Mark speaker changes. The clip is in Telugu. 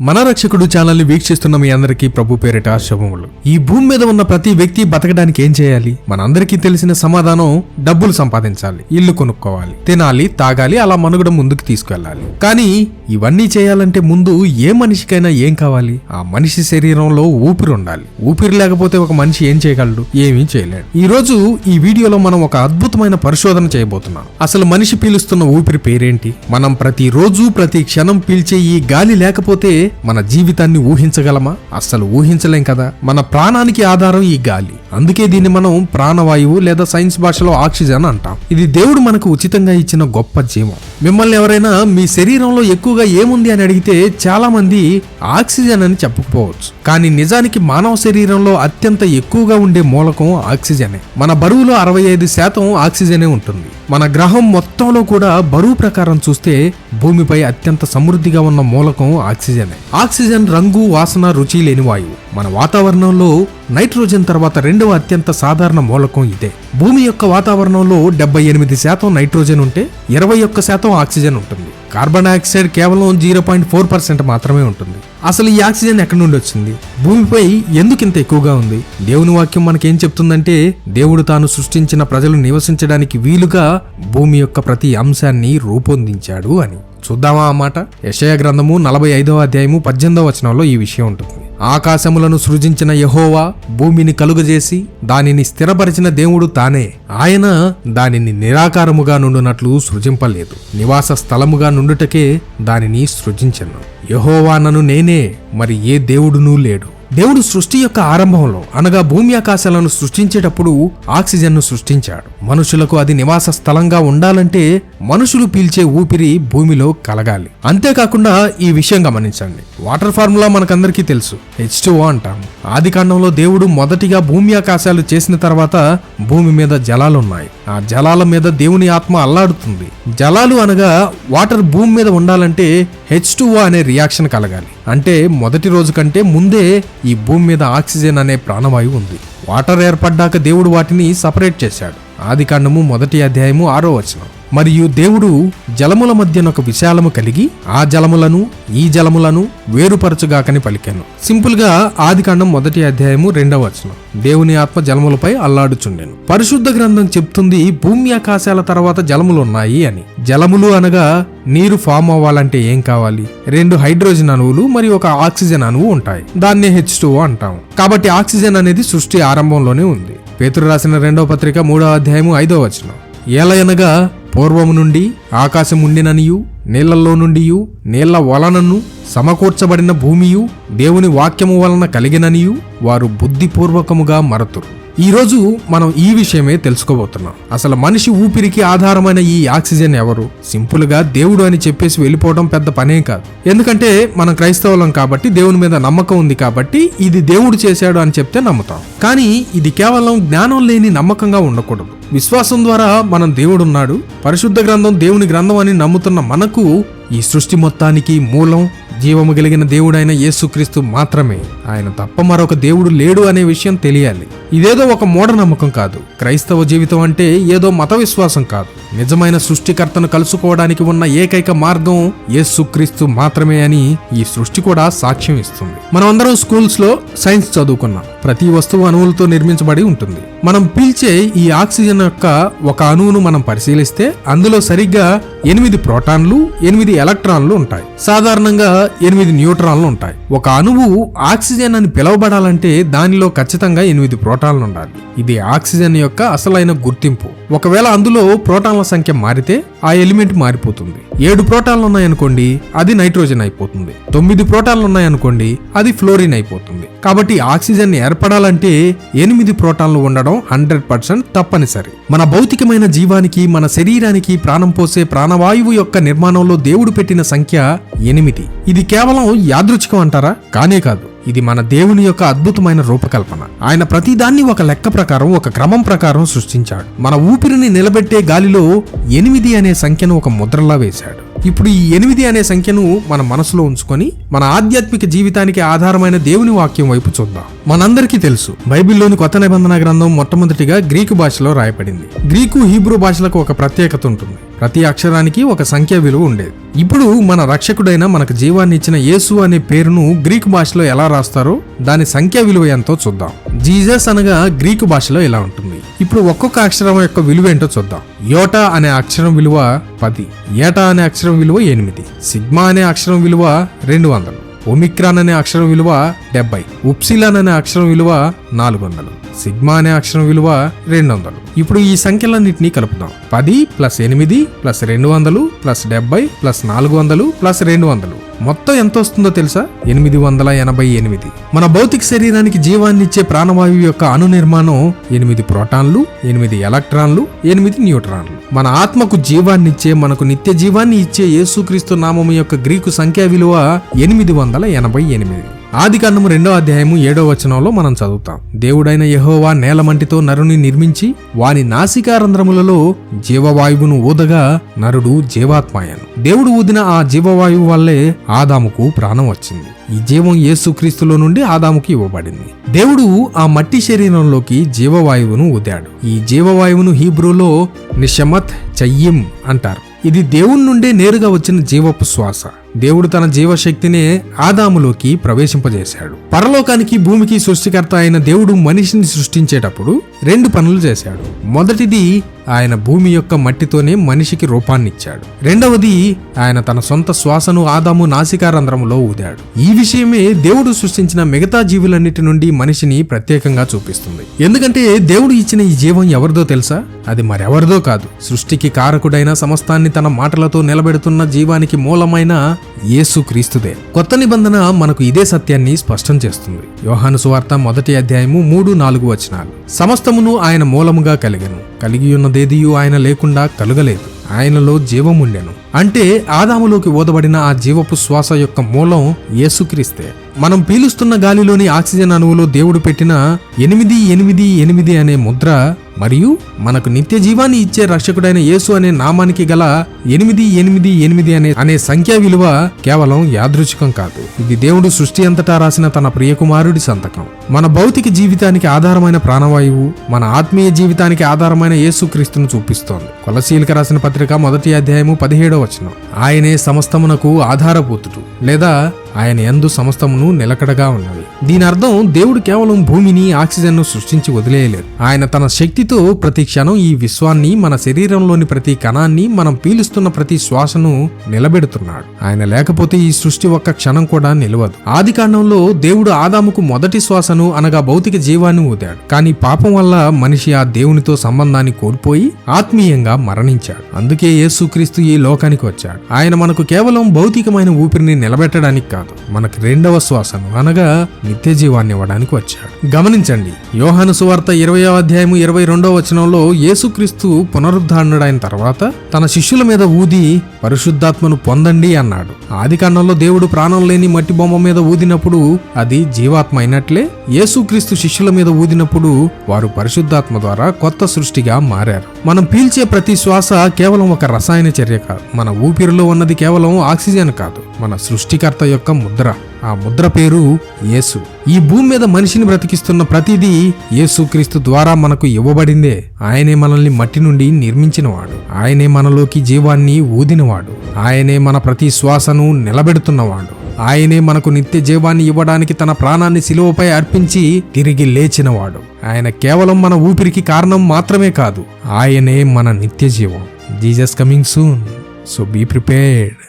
Speaker 1: మన రక్షకుడు ఛానల్ని వీక్షిస్తున్న మీ అందరికీ ప్రభు పేరిట శుభములు. ఈ భూమి మీద ఉన్న ప్రతి వ్యక్తి బతకడానికి ఏం చేయాలి? మనందరికీ తెలిసిన సమాధానం డబ్బులు సంపాదించాలి ఇల్లు కొనుక్కోవాలి తినాలి తాగాలి అలా మనుగడ ముందుకు తీసుకెళ్ళాలి. కానీ ఇవన్నీ చేయాలంటే ముందు ఏ మనిషికైనా ఏం కావాలి? ఆ మనిషి శరీరంలో ఊపిరి ఉండాలి. ఊపిరి లేకపోతే ఒక మనిషి ఏం చేయగలడు? ఏమీ చేయలేడు. ఈ రోజు ఈ వీడియోలో మనం ఒక అద్భుతమైన పరిశోధన చేయబోతున్నాం. అసలు మనిషి పీలుస్తున్న ఊపిరి పేరేంటి? మనం ప్రతి రోజు ప్రతి క్షణం పీల్చే ఈ గాలి లేకపోతే మన జీవితాన్ని ఊహించగలమా? అస్సలు ఊహించలేం కదా. మన ప్రాణానికి ఆధారం ఈ గాలి. అందుకే దీన్ని మనం ప్రాణవాయువు లేదా సైన్స్ భాషలో ఆక్సిజన్ అంటాం. ఇది దేవుడు మనకు ఉచితంగా ఇచ్చిన గొప్ప జీవం. మిమ్మల్ని ఎవరైనా మీ శరీరంలో ఎక్కువగా ఏముంది అని అడిగితే చాలా మంది ఆక్సిజన్ అని చెప్పకపోవచ్చు కానీ నిజానికి మానవ శరీరంలో అత్యంత ఎక్కువగా ఉండే మూలకం ఆక్సిజనే. మన బరువులో అరవై ఐదు శాతం ఆక్సిజనే ఉంటుంది. మన గ్రహం మొత్తంలో కూడా బరువు ప్రకారం చూస్తే భూమిపై అత్యంత సమృద్ధిగా ఉన్న మూలకం ఆక్సిజనే. ఆక్సిజన్ రంగు వాసన రుచి లేని వాయువు. మన వాతావరణంలో నైట్రోజన్ తర్వాత రెండవ అత్యంత సాధారణ మూలకం ఇదే. భూమి యొక్క వాతావరణంలో డెబ్బై ఎనిమిది శాతం నైట్రోజన్ ఉంటే ఇరవై ఒక్క శాతం ఆక్సిజన్ ఉంటుంది. కార్బన్ డైఆక్సైడ్ కేవలం జీరో పాయింట్ ఫోర్ పర్సెంట్ మాత్రమే ఉంటుంది. అసలు ఈ ఆక్సిజన్ ఎక్కడి నుండి వచ్చింది? భూమిపై ఎందుకు ఇంత ఎక్కువగా ఉంది? దేవుని వాక్యం మనకేం చెప్తుందంటే దేవుడు తాను సృష్టించిన ప్రజలు నివసించడానికి వీలుగా భూమి యొక్క ప్రతి అంశాన్ని రూపొందించాడు అని. చూద్దామా అన్నమాట యశయ గ్రంథము నలభై ఐదవ అధ్యాయము పద్దెనిమిదవ వచనంలో ఈ విషయం ఉంటుంది. ఆకాశములను సృజించిన యహోవా భూమిని కలుగజేసి దానిని స్థిరపరిచిన దేవుడు తానే. ఆయన దానిని నిరాకారముగా నుండునట్లు సృజింపలేదు. నివాస స్థలముగా నుండుటకే దానిని సృజించను. యహోవానను నేనే మరి ఏ దేవుడునూ లేడు. దేవుడు సృష్టి యొక్క ఆరంభంలో అనగా భూమి ఆకాశాలను సృష్టించేటప్పుడు ఆక్సిజన్ను సృష్టించాడు. మనుషులకు అది నివాస స్థలంగా ఉండాలంటే మనుషులు పీల్చే ఊపిరి భూమిలో కలగాలి. అంతేకాకుండా ఈ విషయం గమనించండి. వాటర్ ఫార్ములా మనకందరికీ తెలుసు. హెచ్ అంటాము ఆది కాండంలో దేవుడు మొదటిగా భూమి ఆకాశాలు చేసిన తర్వాత భూమి మీద జలాలు ఉన్నాయి. ఆ జలాల మీద దేవుని ఆత్మ అల్లాడుతుంది. జలాలు అనగా వాటర్ భూమి మీద ఉండాలంటే హెచ్ అనే రియాక్షన్ కలగాలి. అంటే మొదటి రోజు కంటే ముందే ఈ భూమి మీద ఆక్సిజన్ అనే ప్రాణవాయువు ఉంది. వాటర్ ఏర్పడ్డాక దేవుడు వాటిని సపరేట్ చేశాడు. ఆది కాండము మొదటి అధ్యాయము ఆరో వచనం. మరియు దేవుడు జలముల మధ్యన ఒక విశాలము కలిగి ఆ జలములను ఈ జలములను వేరుపరచుగాకని పలికాను సింపుల్గా ఆది కాండం మొదటి అధ్యాయము రెండవ వచనం. దేవుని ఆత్మ జలములపై అల్లాడుచుండెను. పరిశుద్ధ గ్రంథం చెప్తుంది భూమి ఆకాశాల తర్వాత జలములు ఉన్నాయి అని. జలములు అనగా నీరు ఫామ్ అవ్వాలంటే ఏం కావాలి? రెండు హైడ్రోజన్ అణువులు మరియు ఒక ఆక్సిజన్ అణువు ఉంటాయి. దాన్నే హెచ్ అంటాం కాబట్టి ఆక్సిజన్ అనేది సృష్టి ఆరంభంలోనే ఉంది. పేతురు రాసిన రెండవ పత్రిక మూడవ అధ్యాయము ఐదవ వచనం. ఏలయనగా పూర్వము నుండి ఆకాశముండిననియు నీళ్ళలో నుండియు నీళ్ళ వలనను సమకూర్చబడిన భూమియు దేవుని వాక్యము వలన కలిగిననియు వారు బుద్ధిపూర్వకముగా మరతురు. ఈరోజు మనం ఈ విషయమే తెలుసుకోబోతున్నాం. అసలు మనిషి ఊపిరికి ఆధారమైన ఈ ఆక్సిజన్ ఎవరు? సింపుల్గా దేవుడు అని చెప్పేసి వెళ్ళిపోవడం పెద్ద పనే కాదు. ఎందుకంటే మనం క్రైస్తవులం కాబట్టి దేవుని మీద నమ్మకం ఉంది కాబట్టి ఇది దేవుడు చేశాడు అని చెప్తే నమ్ముతాం. కానీ ఇది కేవలం జ్ఞానం లేని నమ్మకంగా ఉండకూడదు. విశ్వాసం ద్వారా మనం దేవుడున్నాడు పరిశుద్ధ గ్రంథం దేవుని గ్రంథం అని నమ్ముతున్న మనకు ఈ సృష్టి మొత్తానికి మూలం జీవము కలిగిన దేవుడైన యేసుక్రీస్తు మాత్రమే. ఆయన తప్ప మరొక దేవుడు లేడు అనే విషయం తెలియాలి. ఇదేదో ఒక మూఢనమ్మకం కాదు. క్రైస్తవ జీవితం అంటే ఏదో మత విశ్వాసం కాదు. నిజమైన సృష్టికర్తను కలుసుకోవడానికి ఉన్న ఏకైక మార్గం యేసుక్రీస్తు మాత్రమే అని ఈ సృష్టి కూడా సాక్ష్యం ఇస్తుంది. మనం అందరం స్కూల్స్లో సైన్స్ చదువుకున్నాం. ప్రతి వస్తువు అణువులతో నిర్మించబడి ఉంటుంది. మనం పీల్చే ఈ ఆక్సిజన్ యొక్క ఒక అణువును మనం పరిశీలిస్తే అందులో సరిగ్గా ఎనిమిది ప్రోటాన్లు ఎనిమిది ఎలక్ట్రాన్లు ఉంటాయి. సాధారణంగా ఎనిమిది న్యూట్రాన్లు ఉంటాయి. ఒక అణువు ఆక్సిజన్ అని పిలవబడాలంటే దానిలో ఖచ్చితంగా ఎనిమిది ప్రోటాన్లు ఉండాలి. ఇది ఆక్సిజన్ యొక్క అసలైన గుర్తింపు. ఒకవేళ అందులో ప్రోటాన్ల సంఖ్య మారితే ఆ ఎలిమెంట్ మారిపోతుంది. ఏడు ప్రోటాన్లు ఉన్నాయనుకోండి అది నైట్రోజన్ అయిపోతుంది. తొమ్మిది ప్రోటాన్లు ఉన్నాయనుకోండి అది ఫ్లోరిన్ అయిపోతుంది. కాబట్టి ఆక్సిజన్ ఏర్పడాలంటే ఎనిమిది ప్రోటాన్లు ఉండడం హండ్రెడ్ పర్సెంట్ తప్పనిసరి. మన భౌతికమైన జీవానికి మన శరీరానికి ప్రాణం పోసే ప్రాణవాయువు యొక్క నిర్మాణంలో దేవుడు పెట్టిన సంఖ్య ఎనిమిది. ఇది కేవలం యాదృచ్ఛికం అంటారా? కానే కాదు. ఇది మన దేవుని యొక్క అద్భుతమైన రూపకల్పన. ఆయన ప్రతిదాన్ని ఒక లెక్క ప్రకారం ఒక క్రమం ప్రకారం సృష్టించాడు. మన ఊపిరిని నిలబెట్టే గాలిలో ఎనిమిది అనే సంఖ్యను ఒక ముద్రలా వేశాడు. ఇప్పుడు ఈ ఎనిమిది అనే సంఖ్యను మన మనసులో ఉంచుకొని మన ఆధ్యాత్మిక జీవితానికి ఆధారమైన దేవుని వాక్యం వైపు చూద్దాం. మనందరికీ తెలుసు బైబిల్లోని కొత్త నిబంధన గ్రంథం మొట్టమొదటిగా గ్రీకు భాషలో రాయబడింది. గ్రీకు హీబ్రూ భాషలకు ఒక ప్రత్యేకత ఉంటుంది. ప్రతి అక్షరానికి ఒక సంఖ్య విలువ ఉండేది. ఇప్పుడు మన రక్షకుడైన మనకు జీవాన్ని ఇచ్చిన యేసు అనే పేరును గ్రీకు భాషలో ఎలా రాస్తారో దాని సంఖ్య విలువ ఎంతో చూద్దాం. జీసస్ అనగా గ్రీకు భాషలో ఇలా ఉంటుంది? ఇప్పుడు ఒక్కొక్క అక్షరం యొక్క విలువ ఏంటో చూద్దాం. యోటా అనే అక్షరం విలువ పది ఏటా అనే అక్షరం విలువ ఎనిమిది సిగ్మా అనే అక్షరం విలువ రెండు వందలు ఒమిక్రాన్ అనే అక్షరం విలువ డెబ్బై ఉప్సిలాన్ అనే అక్షరం విలువ నాలుగు వందలు. సిగ్మా అనే అక్షరం విలువ రెండు వందలు ఇప్పుడు ఈ సంఖ్యలన్నింటినీ కలుపుదాం. పది ప్లస్ ఎనిమిది ప్లస్ రెండు వందలు ప్లస్ డెబ్బై ప్లస్ నాలుగు వందలు ప్లస్ రెండు వందలు మొత్తం ఎంత వస్తుందో తెలుసా? ఎనిమిది వందల ఎనభై ఎనిమిది. మన భౌతిక శరీరానికి జీవాన్నిచ్చే ప్రాణవాయువు యొక్క అణు నిర్మాణం ఎనిమిది ప్రోటాన్లు ఎనిమిది ఎలక్ట్రాన్లు ఎనిమిది న్యూట్రాన్లు. మన ఆత్మకు జీవాన్నిచ్చే మనకు నిత్య జీవాన్ని ఇచ్చే యేసుక్రీస్తు నామము యొక్క గ్రీకు సంఖ్యా విలువ ఎనిమిది వందల ఎనభై ఎనిమిది. ఆది కాండము రెండో అధ్యాయము ఏడో వచనంలో మనం చదువుతాం. దేవుడైన యెహోవా నేలమంటితో నరుని నిర్మించి వాని నాసికారంధ్రములలో జీవవాయువును ఊదగా నరుడు జీవాత్మాయను. దేవుడు ఊదిన ఆ జీవవాయువు వల్లే ఆదాముకు ప్రాణం వచ్చింది. ఈ జీవం యేసుక్రీస్తులో నుండి ఆదాముకి ఇవ్వబడింది. దేవుడు ఆ మట్టి శరీరంలోకి జీవవాయువును ఊదాడు. ఈ జీవవాయువును హీబ్రూలో నిషమత్ చయ్యిం అంటారు. ఇది దేవుని నుండే నేరుగా వచ్చిన జీవపు శ్వాస. దేవుడు తన జీవశక్తినే ఆదాములోకి ప్రవేశింపజేశాడు. పరలోకానికి భూమికి సృష్టికర్త అయిన దేవుడు మనిషిని సృష్టించేటప్పుడు రెండు పనులు చేశాడు. మొదటిది ఆయన భూమి యొక్క మట్టితోనే మనిషికి రూపాన్నిచ్చాడు. రెండవది ఆయన తన సొంత శ్వాసను ఆదాము నాసికారంధ్రములో ఊదాడు. ఈ విషయమే దేవుడు సృష్టించిన మిగతా జీవులన్నిటి నుండి మనిషిని ప్రత్యేకంగా చూపిస్తుంది. ఎందుకంటే దేవుడు ఇచ్చిన ఈ జీవం ఎవరిదో తెలుసా? అది మరెవరిదో కాదు. సృష్టికి కారకుడైన సమస్తాన్ని తన మాటలతో నిలబెడుతున్న జీవానికి మూలమైన యేసు క్రీస్తుదే. కొత్త నిబంధన మనకు ఇదే సత్యాన్ని స్పష్టం చేస్తుంది. యోహాను సువార్త మొదటి అధ్యాయము మూడు నాలుగు వచనాలు. సమస్తమును ఆయన మూలముగా కలిగను. కలిగి ఉన్నదేదియూ ఆయన లేకుండా కలుగలేదు. ఆయనలో జీవముండెను అంటే ఆదాములోకి ఓదబడిన ఆ జీవపు శ్వాస యొక్క మూలం యేసుక్రీస్తే. మనం పీలుస్తున్న గాలిలోని ఆక్సిజన్ అణువులో దేవుడు పెట్టిన ఎనిమిది ఎనిమిది ఎనిమిది అనే ముద్ర మరియు మనకు నిత్య జీవాన్ని ఇచ్చే రక్షకుడైన యేసు అనే నామానికి గల ఎనిమిది ఎనిమిది ఎనిమిది అనే అనే సంఖ్యా విలువ కేవలం యాదృచ్ఛికం కాదు. ఇది దేవుడు సృష్టి అంతటా రాసిన తన ప్రియకుమారుడి సంతకం. మన భౌతిక జీవితానికి ఆధారమైన ప్రాణవాయువు మన ఆత్మీయ జీవితానికి ఆధారమైన యేసుక్రీస్తును చూపిస్తోంది. కొలసీలిక రాసిన పత్రిక మొదటి అధ్యాయము పదిహేడవ వచనం. ఆయనే సమస్తమునకు ఆధారభూతుడు. లేదా ఆయన ఎందు సమస్తమును నిలకడగా ఉన్నవి దీని అర్థం దేవుడు కేవలం భూమిని ఆక్సిజన్ను సృష్టించి వదిలేయలేదు. ఆయన తన శక్తితో ప్రతి క్షణం ఈ విశ్వాన్ని మన శరీరంలోని ప్రతి కణాన్ని మనం పీలుస్తున్న ప్రతి శ్వాసను నిలబెడుతున్నాడు. ఆయన లేకపోతే ఈ సృష్టి ఒక్క క్షణం కూడా నిలవదు. ఆది కాండంలో దేవుడు ఆదాముకు మొదటి శ్వాసను అనగా భౌతిక జీవాన్ని ఊదాడు. కానీ పాపం వల్ల మనిషి ఆ దేవునితో సంబంధాన్ని కోల్పోయి ఆత్మీయంగా మరణించాడు. అందుకే యేసుక్రీస్తు ఈ లోకానికి వచ్చాడు. ఆయన మనకు కేవలం భౌతికమైన ఊపిరిని నిలబెట్టడానికి కాదు మనకు రెండవ శ్వాసను అనగా నిత్య జీవాన్ని ఇవ్వడానికి వచ్చాడు. గమనించండి యోహాను సువార్త ఇరవై అధ్యాయము ఇరవై రెండవ వచనంలో యేసుక్రీస్తు పునరుద్ధారణుడైన తర్వాత తన శిష్యుల మీద ఊది పరిశుద్ధాత్మను పొందండి అన్నాడు. ఆది కాండంలో దేవుడు ప్రాణం లేని మట్టి బొమ్మ మీద ఊదినప్పుడు అది జీవాత్మ అయినట్లే యేసుక్రీస్తు శిష్యుల మీద ఊదినప్పుడు వారు పరిశుద్ధాత్మ ద్వారా కొత్త సృష్టిగా మారారు. మనం పీల్చే ప్రతి శ్వాస కేవలం ఒక రసాయన చర్య కాదు. మన ఊపిరిలో ఉన్నది కేవలం ఆక్సిజన్ కాదు. మన సృష్టికర్త యొక్క ముద్ర. ఆ ముద్ర పేరు యేసు. ఈ భూమి మీద మనిషిని బ్రతికిస్తున్న ప్రతిదీ యేసుక్రీస్తు ద్వారా మనకు ఇవ్వబడిందే. ఆయనే మనల్ని మట్టి నుండి నిర్మించినవాడు. ఆయనే మనలోకి జీవాన్ని ఊదినవాడు. ఆయనే మన ప్రతి శ్వాసను నిలబెడుతున్నవాడు. ఆయనే మనకు నిత్య జీవాన్ని ఇవ్వడానికి తన ప్రాణాన్ని శిలువపై అర్పించి తిరిగి లేచినవాడు. ఆయన కేవలం మన ఊపిరికి కారణం మాత్రమే కాదు ఆయనే మన నిత్య జీవం. Jesus coming soon. So be prepared.